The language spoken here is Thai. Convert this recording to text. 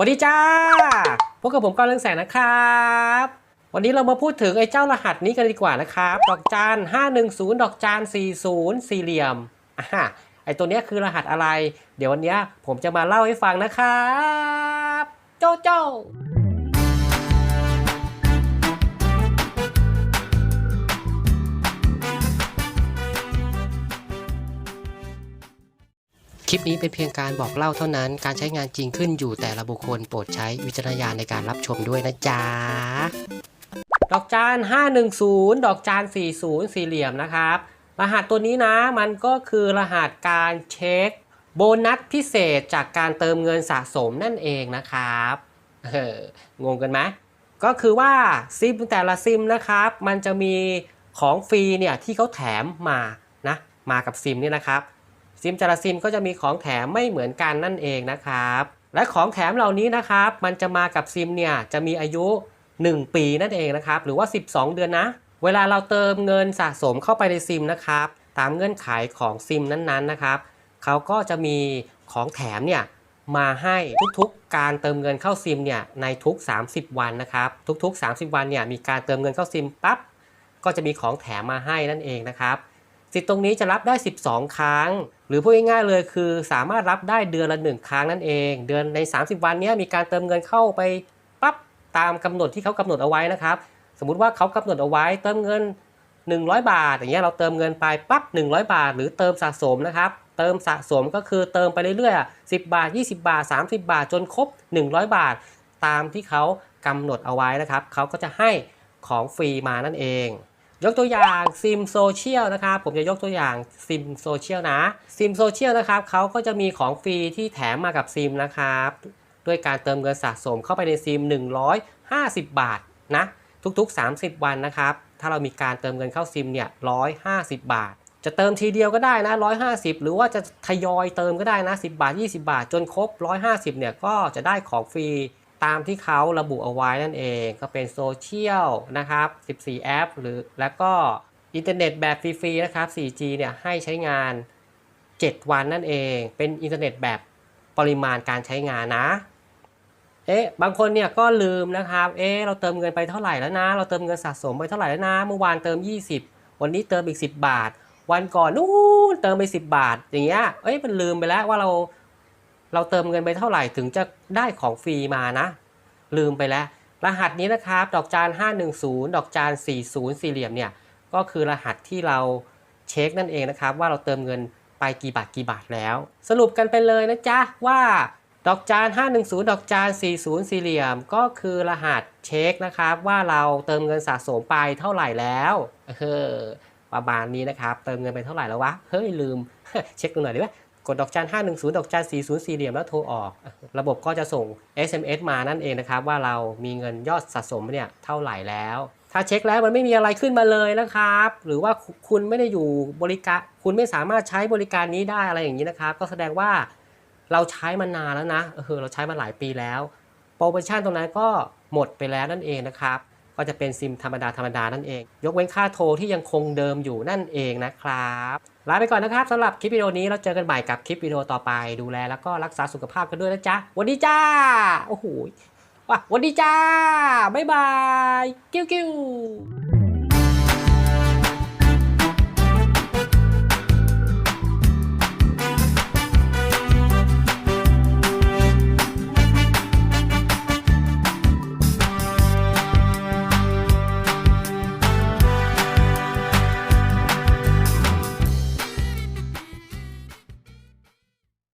สวัสดีจ้า พบกับผมก้อนเรื่องแสงนะครับ วันนี้เรามาพูดถึงไอ้เจ้ารหัสนี้กันดีกว่านะครับ ดอกจาน510 ดอกจาน40 สี่เหลี่ยมอ่าไอ้ตัวเนี้ยคือรหัสอะไร เดี๋ยววันเนี้ยผมจะมาเล่าให้ฟังนะครับ โจโจ คลิปนี้เป็นเพียงการบอกเล่าเท่านั้น การใช้งานจริงขึ้นอยู่แต่ละบุคคลโปรดใช้วิจารณญาณในการรับชมด้วยนะจ๊ะ ดอกจาน510 ดอกจาน40 สี่เหลี่ยมนะครับ รหัสตัวนี้นะมันก็คือรหัสการเช็ค โบนัสพิเศษจากการเติมเงินสะสมนั่นเองนะครับเอองงกันไหมก็คือว่าซิมแต่ละซิมนะครับ มันจะมีของฟรีเนี่ยที่เขาแถมมานะมากับซิมนี่นะครับ ซิมแต่ละซิมก็จะมีของแถมไม่เหมือนกันนั่นเองนะครับ และของแถมเหล่านี้นะครับ มันจะมากับซิมเนี่ยจะมีอายุ 1 ปีนั่นเองนะครับ หรือว่า 12 เดือนนะ เวลาเราเติมเงินสะสมเข้าไปในซิมนะครับ ตามเงื่อนไขของซิมนั้นๆนะครับเขาก็จะมีของแถมเนี่ยมาให้ทุกๆ การเติมเงินเข้าซิมเนี่ยในทุก 30 วันนะครับ ทุกๆ 30 วันเนี่ยมีการเติมเงินเข้าซิมปั๊บก็จะมีของแถมมาให้นั่นเองนะครับ สิทธิ์ตรงนี้จะรับได้ 12 ครั้ง หรือพูดง่ายๆเลยคือสามารถรับได้เดือนละ1ครั้งนั่นเอง เดือนใน 30 วันนี้มีการเติมเงินเข้าไปปั๊บตามกำหนดที่เขากำหนดเอาไว้นะครับ สมมุติว่าเขากำหนดเอาไว้เติมเงิน 100 บาท อย่างเงี้ยเราเติมเงินไปปั๊บ100 บาท หรือเติมสะสมนะครับเติมสะสมก็คือเติมไปเรื่อยๆ10 บาท 20 บาท 30 บาท จนครบ 100 บาท ตามที่เขากำหนดเอาไว้นะครับเขาก็จะให้ของฟรีมานั่นเอง ยกตัวอย่างซิมโซเชียลนะครับผมจะยกตัวอย่างซิมโซเชียลนะซิมโซเชียลนะครับเขาก็จะมีของฟรีที่แถมมากับซิมนะครับด้วยการเติมเงินสะสมเข้าไปในซิม 150 บาทนะทุกๆ 30 วันนะครับ ถ้าเรามีการเติมเงินเข้าซิมเนี่ย150 บาท จะเติมทีเดียวก็ได้นะ 150 หรือว่าจะทยอยเติมก็ได้นะ 10 บาท 20 บาท จนครบ 150 เนี่ยก็จะได้ของฟรี ตามที่เขาระบุเอาไว้นั่นเองก็เป็นโซเชียลนะครับ 14 แอป หรือแล้วก็อินเทอร์เน็ตแบบฟรีๆนะครับ 4G เนี่ยให้ใช้งาน 7 วันนั่นเอง เป็นอินเทอร์เน็ตแบบปริมาณการใช้งานนะ เอ๊ะ บางคนเนี่ยก็ลืมนะครับ เอ๊ะ เราเติมเงินไปเท่าไหร่แล้วนะ เราเติมเงินสะสมไปเท่าไหร่แล้วนะ เมื่อวานเติม 20 วันนี้เติมอีก 10 บาท วันก่อนนู้นเติมไป 10 บาท อย่างเงี้ย เอ้ย มันลืมไปแล้วว่าเรา เราเติมเงินไปเท่าไหร่ถึงจะได้ของฟรีมานะ ลืมไปแล้ว รหัสนี้นะครับ ดอกจาน510 ดอกจาน40 สี่เหลี่ยมเนี่ยก็คือรหัสที่เราเช็คนั่นเองนะครับ ว่าเราเติมเงินไปกี่บาทกี่บาทแล้ว สรุปกันไปเลยนะจ๊ะว่าดอกจาน510 ดอกจาน40 สี่เหลี่ยม ก็คือรหัสเช็คนะครับ ว่าเราเติมเงินสะสมไปเท่าไหร่แล้วเออประมาณนี้นะครับ เติมเงินไปเท่าไหร่แล้ววะ เฮ้ยลืม เช็คดูหน่อยดิวะ กดดอกจัน 510 ดอกจัน 40สี่เหลี่ยมแล้วโทรออก ระบบก็จะส่ง SMS มานั่นเองนะครับ ว่าเรามีเงินยอดสะสมเนี่ยเท่าไหร่แล้ว ถ้าเช็คแล้วมันไม่มีอะไรขึ้นมาเลยนะครับ หรือว่าคุณไม่ได้อยู่บริการ คุณไม่สามารถใช้บริการนี้ได้อะไรอย่างนี้นะครับ ก็แสดงว่าเราใช้มานานแล้วนะ เออ เราใช้มาหลายปีแล้ว โปรโมชั่นตรงนั้นก็หมดไปแล้วนั่นเองนะครับ ก็จะเป็นซิมธรรมดาธรรมดานั่นเอง ยกเว้นค่าโทรที่ยังคงเดิมอยู่นั่นเองนะครับลาไปก่อนนะครับสำหรับคลิปวิดีโอนี้เราเจอกันใหม่กับคลิปวิดีโอต่อไป ดูแลแล้วก็รักษาสุขภาพกันด้วยนะจ๊ะวันนี้จ้าโอ้โหว่ะวันนี้จ้าบ๊ายบายกิ้วกิ้ว